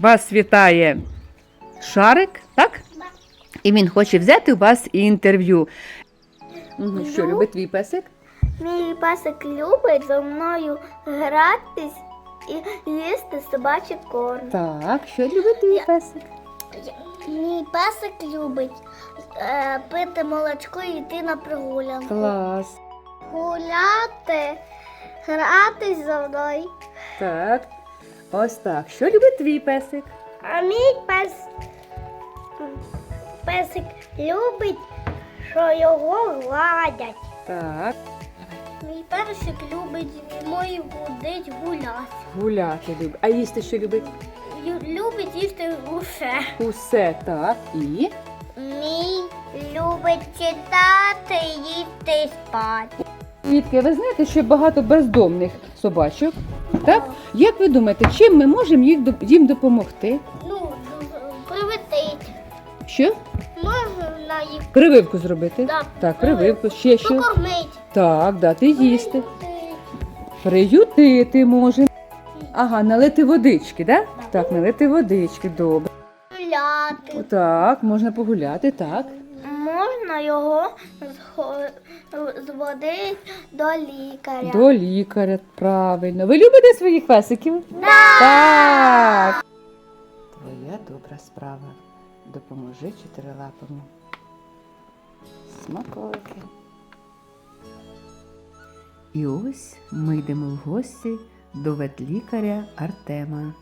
Вас вітає Шарик, так? І він хоче взяти у вас інтерв'ю. Що Ну? любить твій песик? Мій песик любить зі мною гратись і їсти собачий корм. Так, що любить твій песик? Мій песик любить е, пити молочко і йти на прогулянку. Клас. Гуляти, гратись зі мною. Так. Ось так. Що любить твій песик? А мій пес, песик любить, що його гладять. Так. Мій персик любить зимою ходить гуляти. Гуляти любить. А їсти що любить? Любить їсти усе. Усе так. І. Мій любить читати, їсти і спати. Квітки, ви знаєте, що багато бездомних собачок. Так? Як ви думаєте, чим ми можемо їх їм допомогти? Ну, привитить. Що? Можна їх Прививку зробити? Да. Так, прививку. Ще що? покормити. Так, дати їсти. Приютити можемо. Ага, налити водички, да? Так, налити водички, добре. Гуляти. Так, можна погуляти, так. Можна його зхо- зводити до лікаря. До лікаря, правильно. Ви любите своїх песиків? Да. Так. Твоя добра справа. Допоможи чотирилапому. Смаколики. І ось ми йдемо в гості до ветлікаря Артема.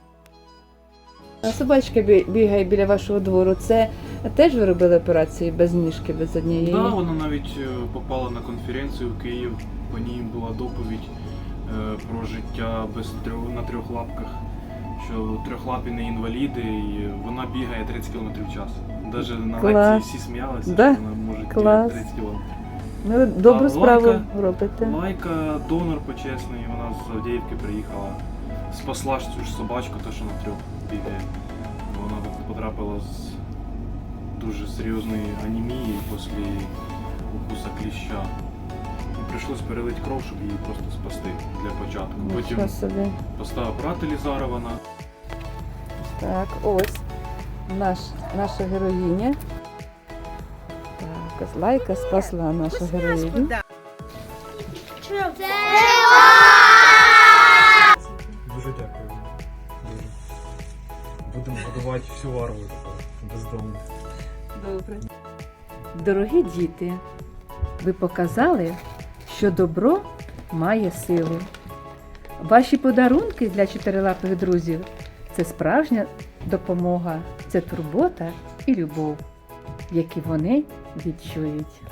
Собачка бігає біля вашого двору. Це теж ви робили операції без ніжки, без однієї? Да, вона навіть е, попала на конференцію в Київ. По ній була доповідь е, про життя без трьох на трьох лапках. Що трьохлапі не інваліди, і вона бігає 30 км в час. Навіть на лекції всі сміялися, Да? що вона може Клас. 30 км. Ну, добру А справу Лайка- робите. Лайка донор почесний, вона з Авдіївки приїхала. Спасла ж цю ж собачку, те, що на трьох бігає. Вона потрапила з дуже серйозної анемії після укуса кліща. І прийшлось перелити кров, щоб її просто спасти для початку. Потім Нічого собі. поставив Елізарована. Так, ось наш, наша героїня. Так, ось лайка спасла нашу героїню. Дуже Будемо годувати всю армію бездомних. Добре. Дорогі діти, ви показали, що добро має силу. Ваші подарунки для чотирилапих друзів це справжня допомога, це турбота і любов, які вони відчують.